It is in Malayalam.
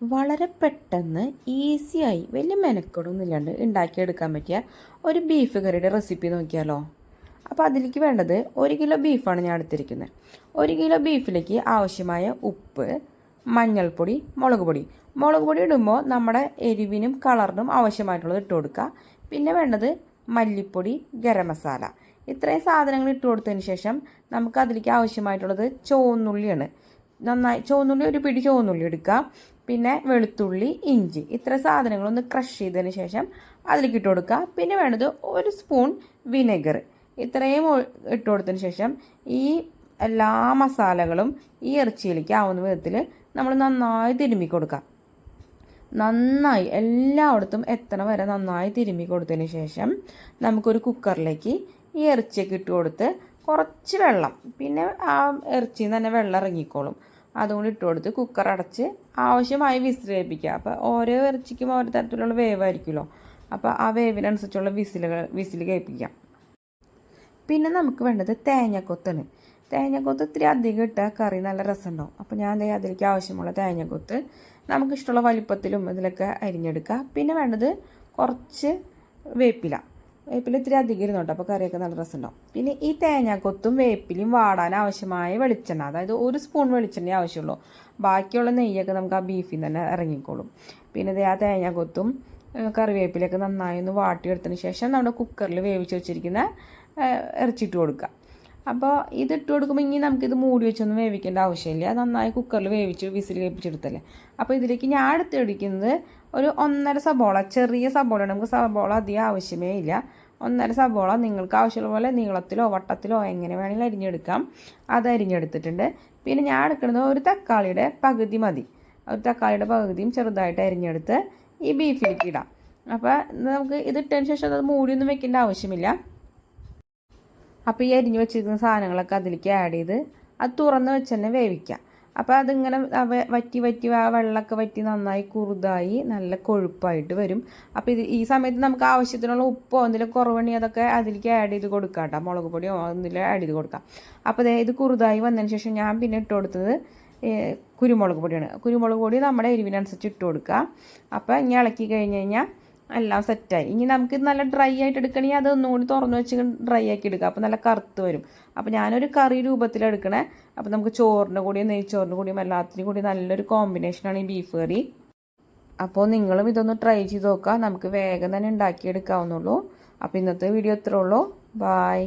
വളരെ പെട്ടെന്ന് ഈസിയായി വലിയ മെനക്കെടൊന്നും ഇല്ലാണ്ട് ഉണ്ടാക്കിയെടുക്കാൻ പറ്റിയ ഒരു ബീഫ് കറിയുടെ റെസിപ്പി നോക്കിയാലോ. അപ്പോൾ അതിലേക്ക് വേണ്ടത് ഒരു കിലോ ബീഫാണ് ഞാൻ എടുത്തിരിക്കുന്നത്. ഒരു കിലോ ബീഫിലേക്ക് ആവശ്യമായ ഉപ്പ് മഞ്ഞൾപ്പൊടി മുളക് പൊടി. മുളക് പൊടി ഇടുമ്പോൾ നമ്മുടെ എരിവിനും കളറിനും ആവശ്യമായിട്ടുള്ളത് ഇട്ട് കൊടുക്കുക. പിന്നെ വേണ്ടത് മല്ലിപ്പൊടി ഗരം മസാല. ഇത്രയും സാധനങ്ങൾ ഇട്ട് കൊടുത്തതിന് ശേഷം നമുക്ക് അതിലേക്ക് ആവശ്യമായിട്ടുള്ളത് ചുവന്നുള്ളിയാണ്. നന്നായി ചുവന്നുള്ളി ഒരു പിടി ചുവന്നുള്ളി എടുക്കുക. പിന്നെ വെളുത്തുള്ളി ഇഞ്ചി ഇത്ര സാധനങ്ങളൊന്ന് ക്രഷ് ചെയ്തതിന് ശേഷം അതിലേക്ക് ഇട്ട് കൊടുക്കുക. പിന്നെ വേണ്ടത് ഒരു സ്പൂൺ വിനെഗർ ഇത്രയും ഇട്ട് കൊടുത്തതിന് ശേഷം ഈ എല്ലാ മസാലകളും ഈ ഇറച്ചിയിലേക്ക് ആവുന്ന വിധത്തിൽ നമ്മൾ നന്നായി തിരുമ്മി കൊടുക്കുക. നന്നായി എല്ലായിടത്തും എത്തണ വരെ നന്നായി തിരുമ്മി കൊടുത്തതിന് ശേഷം നമുക്കൊരു കുക്കറിലേക്ക് ഈ ഇറച്ചിയൊക്കെ ഇട്ട് കൊടുത്ത് കുറച്ച് വെള്ളം. പിന്നെ ആ ഇറച്ചിയിൽ നിന്ന് തന്നെ വെള്ളം ഇറങ്ങിക്കോളും. അതുകൊണ്ട് ഇട്ട് കൊടുത്ത് കുക്കർ അടച്ച് ആവശ്യമായി വിസിലേൽപ്പിക്കുക. അപ്പോൾ ഓരോ ഇറച്ചിക്കും ഓരോ തരത്തിലുള്ള വേവായിരിക്കുമല്ലോ. അപ്പോൾ ആ വേവിനനുസരിച്ചുള്ള വിസിലുകൾ വിസിൽ കേൾപ്പിക്കാം. പിന്നെ നമുക്ക് വേണ്ടത് തേങ്ങക്കൊത്താണ്. തേങ്ങക്കൊത്ത് ഇത്തിരി അധികം ഇട്ടാൽ കറി നല്ല രസമുണ്ടാവും. അപ്പോൾ ഞാൻ അതിലേക്ക് ആവശ്യമുള്ള തേങ്ങക്കൊത്ത് നമുക്കിഷ്ടമുള്ള വലിപ്പത്തിലും ഇതിലൊക്കെ അരിഞ്ഞെടുക്കുക പിന്നെ വേണ്ടത് കുറച്ച് വേപ്പില. വേപ്പില ഇത്തിരി അധികം ഇരുന്നോട്ടോ അപ്പോൾ കറിയൊക്കെ നല്ല രസമുണ്ടാവും. പിന്നെ ഈ തേങ്ങാക്കൊത്തും വേപ്പിലും വാടാൻ ആവശ്യമായ വെളിച്ചെണ്ണ അതായത് ഒരു സ്പൂൺ വെളിച്ചെണ്ണ ആവശ്യമുള്ളൂ. ബാക്കിയുള്ള നെയ്യൊക്കെ നമുക്ക് ആ ബീഫിൽ തന്നെ ഇറങ്ങിക്കോളും. പിന്നെ ഇത് ആ തേങ്ങാക്കൊത്തും കറിവേപ്പിലൊക്കെ നന്നായി ഒന്ന് വാട്ടിയെടുത്തതിന് ശേഷം നമ്മുടെ കുക്കറിൽ വേവിച്ച് വെച്ചിരിക്കുന്ന ഇറച്ചിട്ട് കൊടുക്കുക. അപ്പോൾ ഇത് ഇട്ട് കൊടുക്കുമ്പോൾ ഇനി നമുക്കിത് മൂടി വെച്ചൊന്നും വേവിക്കേണ്ട ആവശ്യമില്ല. നന്നായി കുക്കറിൽ വേവിച്ച് വിസിൽ കേൾപ്പിച്ചെടുത്തല്ലേ. അപ്പോൾ ഇതിലേക്ക് ഞാൻ എടുത്തെടുക്കുന്നത് ഒരു ഒന്നര സബോള ചെറിയ സബോള നമുക്ക് സബോള അധികം ആവശ്യമേ ഇല്ല. ഒന്നര സബോള നിങ്ങൾക്ക് ആവശ്യമുള്ള പോലെ നീളത്തിലോ വട്ടത്തിലോ എങ്ങനെ വേണമെങ്കിലും അരിഞ്ഞെടുക്കാം. അത് അരിഞ്ഞെടുത്തിട്ടുണ്ട്. പിന്നെ ഞാൻ എടുക്കുന്നത് ഒരു തക്കാളിയുടെ പകുതി മതി. ഒരു തക്കാളിയുടെ പകുതിയും ചെറുതായിട്ട് അരിഞ്ഞെടുത്ത് ഈ ബീഫിലേക്ക് ഇടാം. അപ്പോൾ നമുക്ക് ഇതിട്ടതിന് ശേഷം അത് മൂടിയൊന്നും വെക്കേണ്ട ആവശ്യമില്ല. അപ്പോൾ ഈ അരിഞ്ഞു വെച്ചിരിക്കുന്ന സാധനങ്ങളൊക്കെ അതിലേക്ക് ആഡ് ചെയ്ത് അത് തുറന്ന് വെച്ച് തന്നെ വേവിക്കാം. അപ്പോൾ അതിങ്ങനെ വറ്റി വറ്റി ആ വെള്ളമൊക്കെ വറ്റി നന്നായി കുറുതായി നല്ല കൊഴുപ്പായിട്ട് വരും. അപ്പോൾ ഇത് ഈ സമയത്ത് നമുക്ക് ആവശ്യത്തിനുള്ള ഉപ്പോ എന്തെങ്കിലും കുറവണി അതൊക്കെ അതിലേക്ക് ആഡ് ചെയ്ത് കൊടുക്കാം കേട്ടോ. മുളക് പൊടിയോ എന്തെങ്കിലും ആഡ് ചെയ്ത് കൊടുക്കാം. അപ്പോൾ ഇത് കുറുതായി വന്നതിന് ശേഷം ഞാൻ പിന്നെ ഇട്ട് കൊടുത്തത് കുരുമുളക് പൊടിയാണ്. കുരുമുളക് പൊടി നമ്മുടെ എരിവിനനുസരിച്ച് ഇട്ട് കൊടുക്കുക. അപ്പോൾ ഇനി ഇളക്കി കഴിഞ്ഞ് കഴിഞ്ഞാൽ എല്ലാം സെറ്റായി. ഇനി നമുക്ക് നല്ല ഡ്രൈ ആയിട്ട് എടുക്കണമെങ്കിൽ അത് ഒന്നും കൂടി തുറന്ന് വെച്ച് ഡ്രൈ ആക്കി എടുക്കുക അപ്പോൾ നല്ല കറുത്ത് വരും. അപ്പോൾ ഞാനൊരു കറി രൂപത്തിലെടുക്കണേ അപ്പോൾ നമുക്ക് ചോറിന്റെ കൂടിയും നെയ്ച്ചോറിന്റെ കൂടിയും എല്ലാത്തിനും കൂടി നല്ലൊരു കോമ്പിനേഷനാണ് ഈ ബീഫ് കറി അപ്പോൾ നിങ്ങളും ഇതൊന്ന് ട്രൈ ചെയ്ത് നോക്കുക. നമുക്ക് വേഗം തന്നെ ഉണ്ടാക്കിയെടുക്കാവുന്നുള്ളൂ അപ്പോൾ ഇന്നത്തെ വീഡിയോ ഇത്രേ ബായ്